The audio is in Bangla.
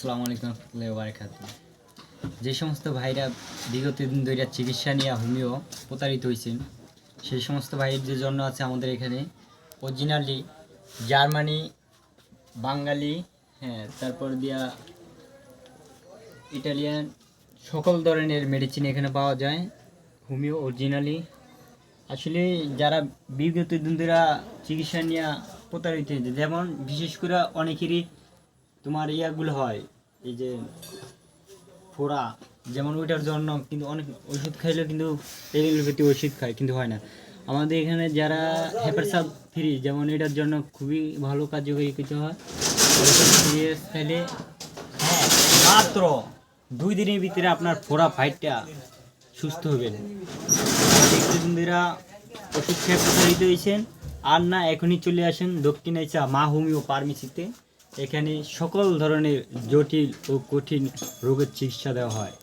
আসসালামু আলাইকুম রহমতুল্লাহ বারাকাত যে সমস্ত ভাইরা বিগত দিন ধরে চিকিৎসা নিয়ে হোমিও প্রতারিত হয়েছেন সেই সমস্ত ভাইদের জন্য আছে আমাদের এখানে অরিজিনালি জার্মানি, বাঙালি হ্যাঁ তারপর দিয়া ইটালিয়ান, সকল ধরনের মেডিসিন এখানে পাওয়া যায়, হোমিও অরিজিনালি আসলে যারা বিগত দিন ধরে চিকিৎসা নিয়ে প্রতারিত হয়েছে যেমন বিশেষ করে অনেকেরই তোমার ইয়াগুলো হয়, এই যে ফোড়া, যেমন ওইটার জন্য কিন্তু অনেক ওষুধ খাইলেও কিন্তু এলোপ্যাথি ওষুধ খায়, কিন্তু হয় না। আমাদের এখানে যারা হেপারসাপ ফ্রি যেমন এটার জন্য খুবই ভালো কার্যকরী কিছু হয় সিরিয়াস হ্যাঁ মাত্র দুই দিনের ভিতরে আপনার ফোড়া ফাইটটা সুস্থ ব্যক্তিবৃন্দীরা ওষুধ খেয়ে প্রতারিত হয়েছেন আর না এখনই চলে আসেন দক্ষিণ এসা মা হোমিও ফার্মেসিতে। এখানে সকল ধরনের জটিল ও কঠিন রোগের চিকিৎসা দেওয়া হয়।